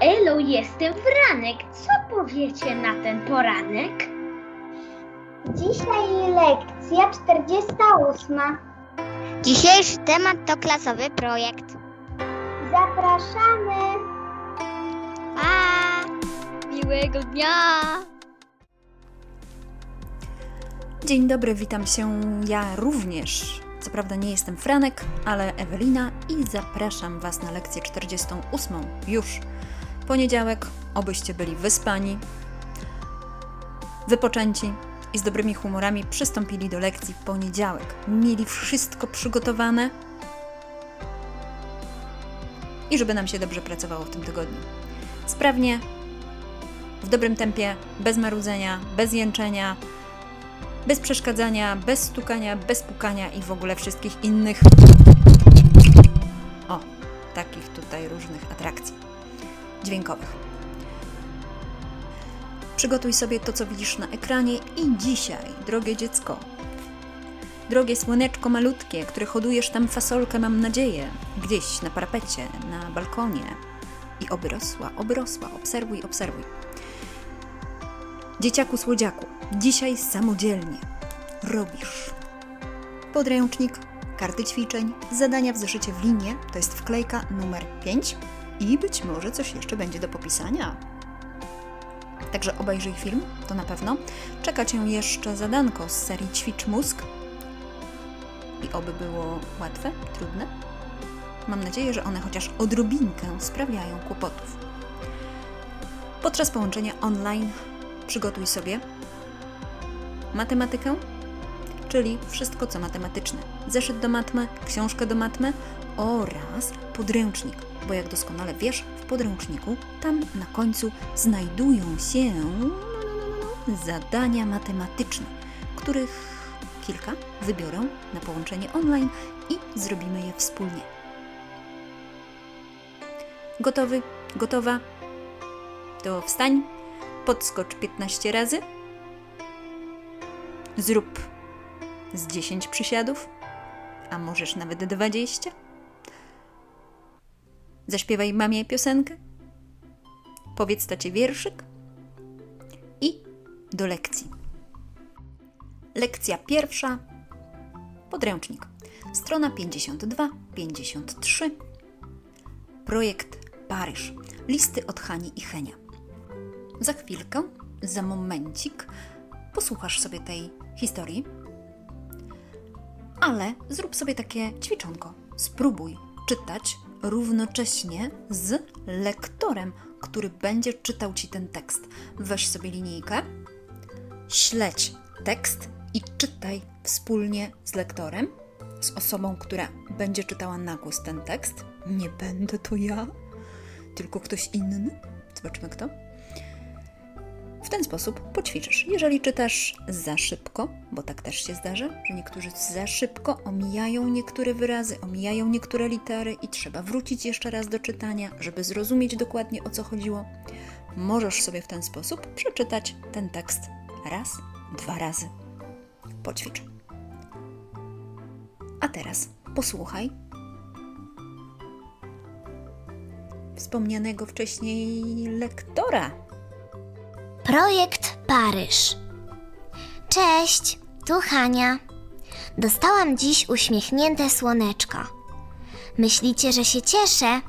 elo, jestem Franek. Co powiecie na ten poranek? Dzisiaj lekcja 48. Dzisiejszy temat to klasowy projekt. Zapraszamy. Pa! Miłego dnia! Dzień dobry, witam się ja również. Co prawda nie jestem Franek, ale Ewelina i zapraszam Was na lekcję 48. Już poniedziałek, obyście byli wyspani, wypoczęci i z dobrymi humorami przystąpili do lekcji w poniedziałek. Mieli wszystko przygotowane i żeby nam się dobrze pracowało w tym tygodniu. Sprawnie, w dobrym tempie, bez marudzenia, bez jęczenia, bez przeszkadzania, bez stukania, bez pukania i w ogóle wszystkich innych. O, takich tutaj różnych atrakcji dźwiękowych. Przygotuj sobie to, co widzisz na ekranie i dzisiaj, drogie dziecko, drogie słoneczko malutkie, które hodujesz tam fasolkę, mam nadzieję, gdzieś na parapecie, na balkonie i oby rosła, oby rosła, obserwuj, obserwuj. Dzieciaku słodziaku, dzisiaj samodzielnie robisz podręcznik, karty ćwiczeń, zadania w zeszycie w linie, to jest wklejka numer 5 i być może coś jeszcze będzie do popisania. Także obejrzyj film, to na pewno. Czeka Cię jeszcze zadanko z serii Ćwicz mózg i oby było łatwe, trudne. Mam nadzieję, że one chociaż odrobinkę sprawiają kłopotów. Podczas połączenia online przygotuj sobie matematykę, czyli wszystko co matematyczne. Zeszyt do matmy, książkę do matmy oraz podręcznik, bo jak doskonale wiesz, w podręczniku tam na końcu znajdują się zadania matematyczne, których kilka wybiorę na połączenie online i zrobimy je wspólnie. Gotowy? Gotowa? To wstań, podskocz 15 razy, zrób z 10 przysiadów, a możesz nawet 20. Zaśpiewaj mamie piosenkę, powiedz tacie wierszyk i do lekcji. Lekcja pierwsza, podręcznik, strona 52-53, projekt Paryż, listy od Hani i Henia. Za chwilkę, za momencik, posłuchasz sobie tej historii, ale zrób sobie takie ćwiczonko. Spróbuj czytać równocześnie z lektorem, który będzie czytał ci ten tekst. Weź sobie linijkę, śledź tekst i czytaj wspólnie z lektorem, z osobą, która będzie czytała na głos ten tekst. Nie będę to ja, tylko ktoś inny. Zobaczmy kto. W ten sposób poćwiczysz. Jeżeli czytasz za szybko, bo tak też się zdarza, że niektórzy za szybko omijają niektóre wyrazy, omijają niektóre litery i trzeba wrócić jeszcze raz do czytania, żeby zrozumieć dokładnie o co chodziło, możesz sobie w ten sposób przeczytać ten tekst raz, dwa razy. Poćwicz. A teraz posłuchaj wspomnianego wcześniej lektora. Projekt Paryż. Cześć, tu Hania. Dostałam dziś uśmiechnięte słoneczko. Myślicie, że się cieszę?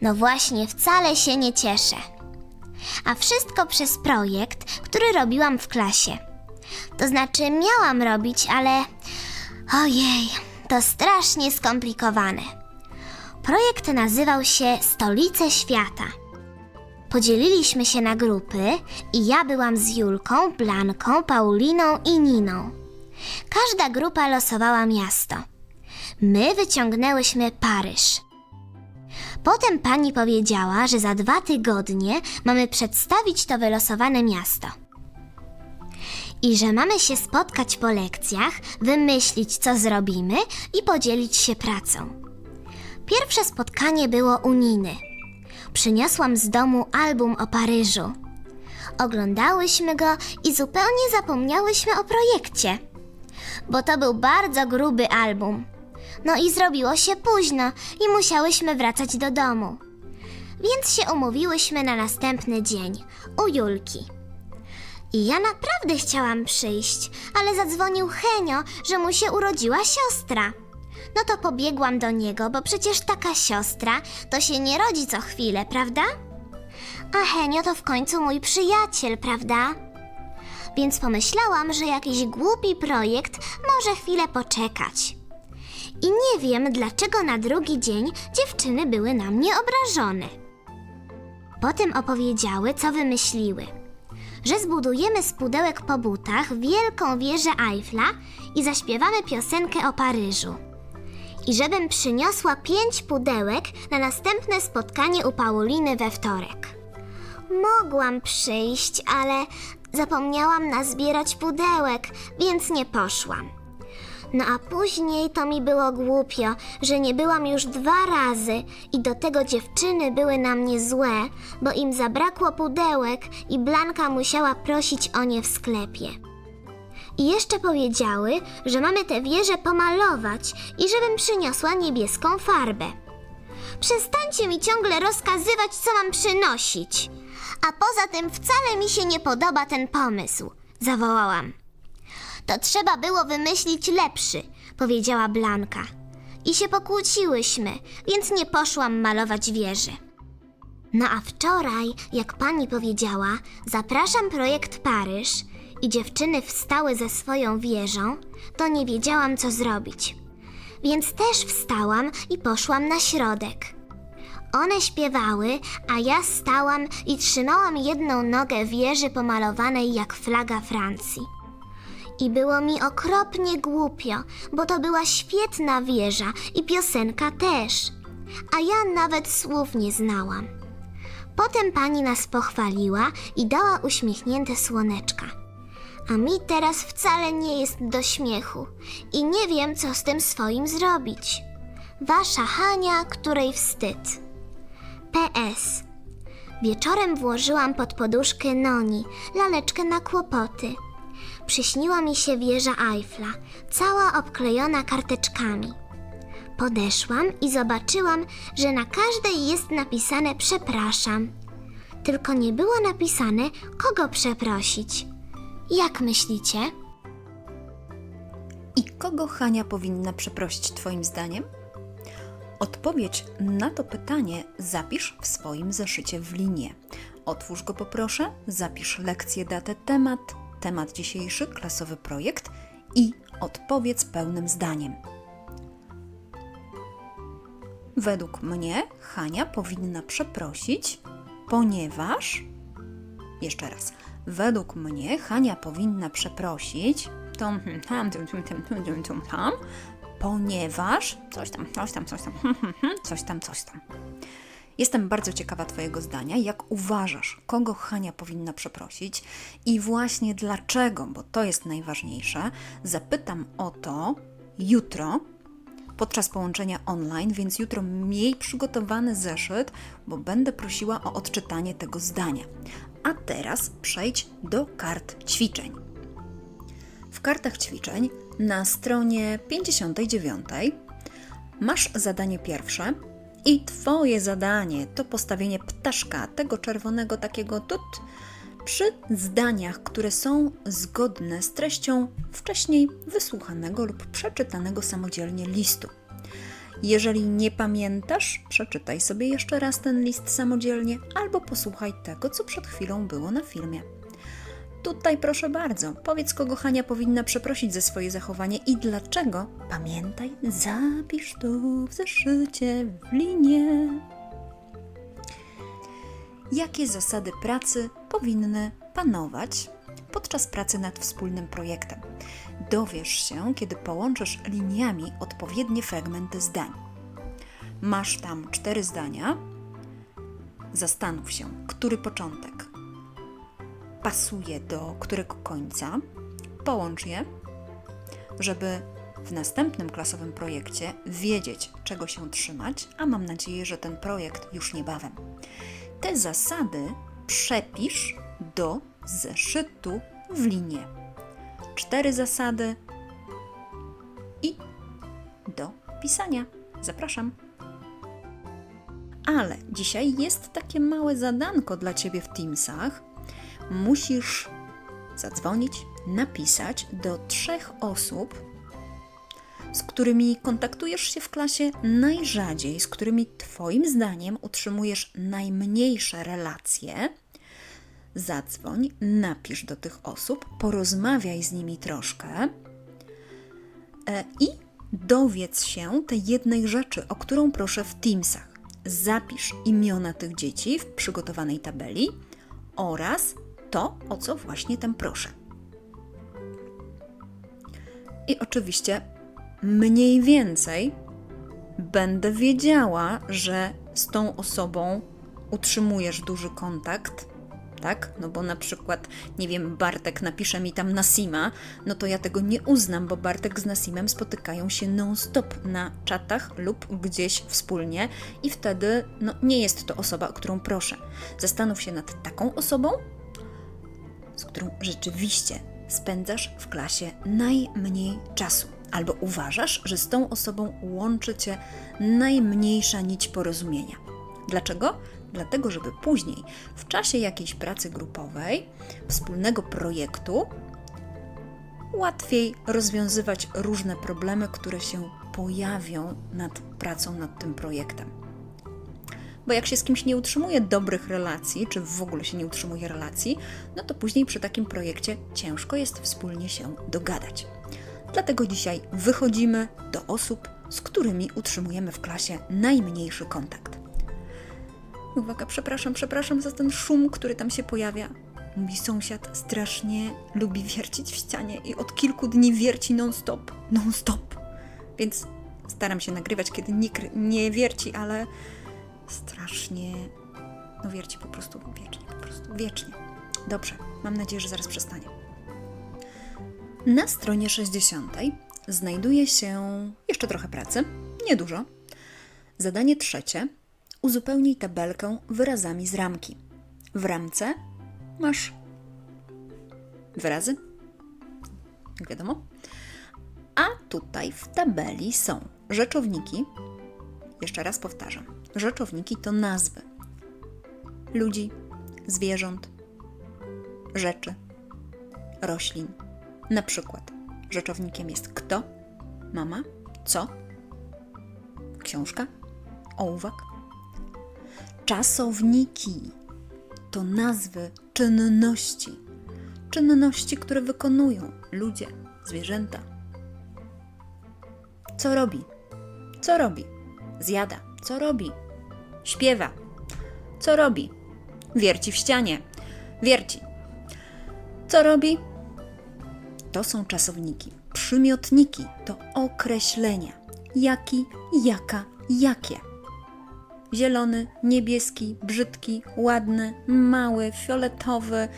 No właśnie, wcale się nie cieszę. A wszystko przez projekt, który robiłam w klasie. To znaczy, miałam robić, ale. Ojej, to strasznie skomplikowane. Projekt nazywał się Stolice Świata. Podzieliliśmy się na grupy i ja byłam z Julką, Blanką, Pauliną i Niną. Każda grupa losowała miasto. My wyciągnęłyśmy Paryż. Potem pani powiedziała, że za dwa tygodnie mamy przedstawić to wylosowane miasto. I że mamy się spotkać po lekcjach, wymyślić co zrobimy i podzielić się pracą. Pierwsze spotkanie było u Niny przyniosłam z domu album o Paryżu. Oglądałyśmy go i zupełnie zapomniałyśmy o projekcie, bo to był bardzo gruby album. No i zrobiło się późno i musiałyśmy wracać do domu. więc się umówiłyśmy na następny dzień u Julki. I ja naprawdę chciałam przyjść, ale zadzwonił Henio, że mu się urodziła siostra. No to pobiegłam do niego, bo przecież taka siostra to się nie rodzi co chwilę, prawda? A Henio to w końcu mój przyjaciel, prawda? Więc pomyślałam, że jakiś głupi projekt może chwilę poczekać. I nie wiem, dlaczego na drugi dzień dziewczyny były na mnie obrażone. Potem opowiedziały, co wymyśliły. Że zbudujemy z pudełek po butach wielką wieżę Eiffla i zaśpiewamy piosenkę o Paryżu. I żebym przyniosła pięć pudełek na następne spotkanie u Pauliny we wtorek. Mogłam przyjść, ale zapomniałam nazbierać pudełek, więc nie poszłam. No a później to mi było głupio, że nie byłam już dwa razy i do tego dziewczyny były na mnie złe, bo im zabrakło pudełek i Blanka musiała prosić o nie w sklepie. I jeszcze powiedziały, że mamy tę wieżę pomalować i żebym przyniosła niebieską farbę. Przestańcie mi ciągle rozkazywać, co mam przynosić. A poza tym wcale mi się nie podoba ten pomysł, zawołałam. To trzeba było wymyślić lepszy, powiedziała Blanka. I się pokłóciłyśmy, więc nie poszłam malować wieży. No a wczoraj, jak pani powiedziała, zapraszam projekt Paryż i dziewczyny wstały ze swoją wieżą, to nie wiedziałam, co zrobić. Więc też wstałam i poszłam na środek. One śpiewały, a ja stałam i trzymałam jedną nogę wieży pomalowanej jak flaga Francji. I było mi okropnie głupio, bo to była świetna wieża i piosenka też. A ja nawet słów nie znałam. Potem pani nas pochwaliła i dała uśmiechnięte słoneczka. A mi teraz wcale nie jest do śmiechu i nie wiem, co z tym swoim zrobić. Wasza Hania, której wstyd. PS. Wieczorem włożyłam pod poduszkę Noni, laleczkę na kłopoty. Przyśniła mi się wieża Eiffla, cała obklejona karteczkami. Podeszłam i zobaczyłam, że na każdej jest napisane przepraszam. Tylko nie było napisane, kogo przeprosić. Jak myślicie? I kogo Hania powinna przeprosić Twoim zdaniem? Odpowiedź na to pytanie zapisz w swoim zeszycie w linię. Otwórz go poproszę, zapisz lekcję, datę, temat, temat dzisiejszy, klasowy projekt i odpowiedz pełnym zdaniem. Według mnie Hania powinna przeprosić, ponieważ. Jeszcze raz. Według mnie Hania powinna przeprosić, hmm, tam, tum, tum, tum, tum, tum, tam, ponieważ coś tam, coś tam, coś tam, hmm, hmm, hmm, coś tam, coś tam. Jestem bardzo ciekawa Twojego zdania. Jak uważasz, kogo Hania powinna przeprosić i właśnie dlaczego, bo to jest najważniejsze, zapytam o to jutro podczas połączenia online, więc jutro miej przygotowany zeszyt, bo będę prosiła o odczytanie tego zdania. A teraz przejdź do kart ćwiczeń. W kartach ćwiczeń na stronie 59 masz zadanie pierwsze i Twoje zadanie to postawienie ptaszka, tego czerwonego takiego tut, przy zdaniach, które są zgodne z treścią wcześniej wysłuchanego lub przeczytanego samodzielnie listu. Jeżeli nie pamiętasz, przeczytaj sobie jeszcze raz ten list samodzielnie albo posłuchaj tego, co przed chwilą było na filmie. Tutaj proszę bardzo, powiedz, kogo Hania powinna przeprosić za swoje zachowanie i dlaczego. Pamiętaj, zapisz to w zeszycie w linię. Jakie zasady pracy powinny panować podczas pracy nad wspólnym projektem? Dowiesz się, kiedy połączysz liniami odpowiednie fragmenty zdań. Masz tam cztery zdania. Zastanów się, który początek pasuje do którego końca, połącz je, żeby w następnym klasowym projekcie wiedzieć, czego się trzymać, a mam nadzieję, że ten projekt już niebawem. Te zasady przepisz do zeszytu w linię. Cztery zasady i do pisania. Zapraszam. Ale dzisiaj jest takie małe zadanko dla ciebie w Teamsach. Musisz zadzwonić, napisać do trzech osób, z którymi kontaktujesz się w klasie najrzadziej, z którymi Twoim zdaniem utrzymujesz najmniejsze relacje. Zadzwoń, napisz do tych osób, porozmawiaj z nimi troszkę e, i dowiedz się tej jednej rzeczy, o którą proszę w Teamsach. Zapisz imiona tych dzieci w przygotowanej tabeli oraz to, o co właśnie tam proszę. I oczywiście mniej więcej będę wiedziała, że z tą osobą utrzymujesz duży kontakt, tak? No bo na przykład, nie wiem, Bartek napisze mi tam Nasima, no to ja tego nie uznam, bo Bartek z Nasimem spotykają się non-stop na czatach lub gdzieś wspólnie i wtedy, no nie jest to osoba, o którą proszę. Zastanów się nad taką osobą, z którą rzeczywiście spędzasz w klasie najmniej czasu, albo uważasz, że z tą osobą łączy cię najmniejsza nić porozumienia. Dlaczego? Dlatego, żeby później, w czasie jakiejś pracy grupowej, wspólnego projektu, łatwiej rozwiązywać różne problemy, które się pojawią nad pracą nad tym projektem. Bo jak się z kimś nie utrzymuje dobrych relacji, czy w ogóle się nie utrzymuje relacji, no to później przy takim projekcie ciężko jest wspólnie się dogadać. Dlatego dzisiaj wychodzimy do osób, z którymi utrzymujemy w klasie najmniejszy kontakt. Uwaga, przepraszam, przepraszam za ten szum, który tam się pojawia. Mój sąsiad strasznie lubi wiercić w ścianie i od kilku dni wierci non-stop. Non-stop. Więc staram się nagrywać, kiedy nie, kry- nie wierci, ale strasznie. No wierci po prostu wiecznie, po prostu wiecznie. Dobrze, mam nadzieję, że zaraz przestanie. Na stronie 60 znajduje się jeszcze trochę pracy, niedużo. Zadanie trzecie. Uzupełnij tabelkę wyrazami z ramki. W ramce masz wyrazy, jak wiadomo. A tutaj w tabeli są rzeczowniki. Jeszcze raz powtarzam. Rzeczowniki to nazwy ludzi, zwierząt, rzeczy, roślin. Na przykład rzeczownikiem jest kto, mama, co, książka, ołówek. Czasowniki to nazwy czynności. Czynności, które wykonują ludzie, zwierzęta. Co robi? Co robi? Zjada. Co robi? Śpiewa. Co robi? Wierci w ścianie. Wierci. Co robi? To są czasowniki. Przymiotniki to określenia. Jaki, jaka, jakie. Zielony, niebieski, brzydki, ładny, mały, fioletowy,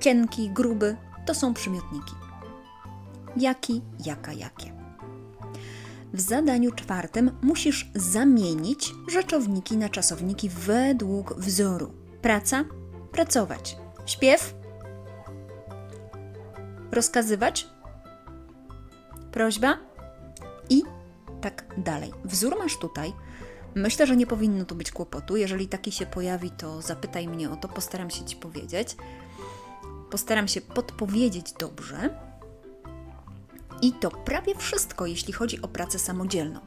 cienki, gruby to są przymiotniki. Jaki, jaka, jakie. W zadaniu czwartym musisz zamienić rzeczowniki na czasowniki według wzoru. Praca, pracować. Śpiew, rozkazywać, prośba i tak dalej. Wzór masz tutaj. Myślę, że nie powinno tu być kłopotu. Jeżeli taki się pojawi, to zapytaj mnie o to, postaram się Ci powiedzieć. Postaram się podpowiedzieć dobrze. I to prawie wszystko, jeśli chodzi o pracę samodzielną.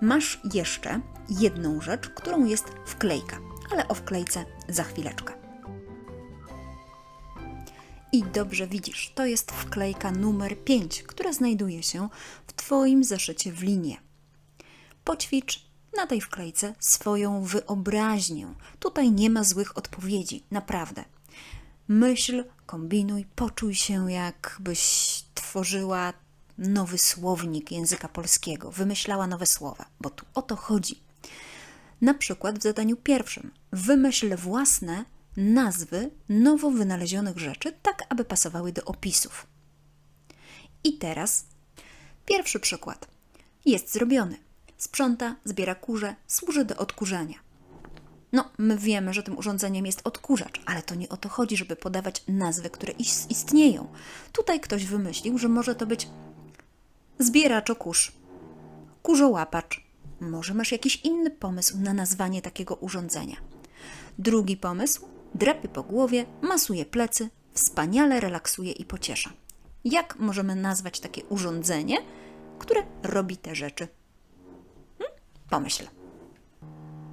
Masz jeszcze jedną rzecz, którą jest wklejka, ale o wklejce za chwileczkę. I dobrze widzisz, to jest wklejka numer 5, która znajduje się w Twoim zeszycie w linie. Poćwicz na tej wklejce swoją wyobraźnię. Tutaj nie ma złych odpowiedzi, naprawdę. Myśl, kombinuj, poczuj się, jakbyś tworzyła nowy słownik języka polskiego, wymyślała nowe słowa, bo tu o to chodzi. Na przykład w zadaniu pierwszym wymyśl własne nazwy nowo wynalezionych rzeczy, tak aby pasowały do opisów. I teraz pierwszy przykład. Jest zrobiony. Sprząta, zbiera kurze, służy do odkurzania. No, my wiemy, że tym urządzeniem jest odkurzacz, ale to nie o to chodzi, żeby podawać nazwy, które is- istnieją. Tutaj ktoś wymyślił, że może to być zbieracz kurz, kurzołapacz, Może masz jakiś inny pomysł na nazwanie takiego urządzenia. Drugi pomysł: drapie po głowie, masuje plecy, wspaniale relaksuje i pociesza. Jak możemy nazwać takie urządzenie, które robi te rzeczy? Pomyśl.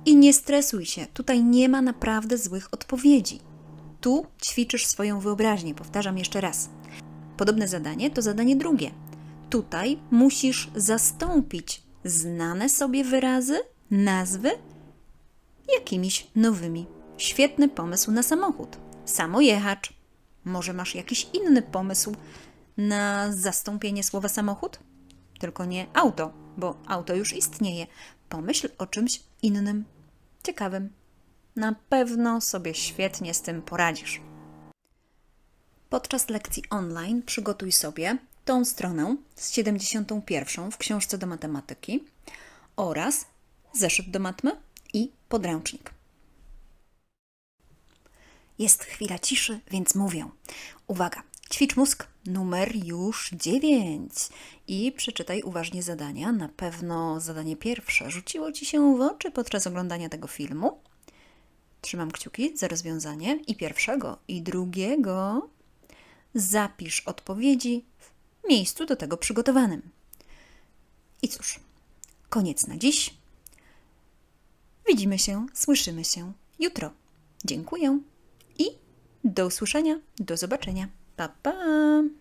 I nie stresuj się, tutaj nie ma naprawdę złych odpowiedzi. Tu ćwiczysz swoją wyobraźnię, powtarzam jeszcze raz. Podobne zadanie to zadanie drugie. Tutaj musisz zastąpić znane sobie wyrazy, nazwy jakimiś nowymi. Świetny pomysł na samochód. Samojechacz. Może masz jakiś inny pomysł na zastąpienie słowa samochód? Tylko nie auto, bo auto już istnieje. Pomyśl o czymś innym, ciekawym. Na pewno sobie świetnie z tym poradzisz. Podczas lekcji online przygotuj sobie tą stronę z 71 w książce do matematyki oraz zeszyt do matmy i podręcznik. Jest chwila ciszy, więc mówię. Uwaga, ćwicz mózg numer już 9 i przeczytaj uważnie zadania. Na pewno zadanie pierwsze rzuciło ci się w oczy podczas oglądania tego filmu. Trzymam kciuki za rozwiązanie i pierwszego, i drugiego. Zapisz odpowiedzi w miejscu do tego przygotowanym. I cóż, koniec na dziś. Widzimy się, słyszymy się jutro. Dziękuję i do usłyszenia, do zobaczenia. Pa, pa!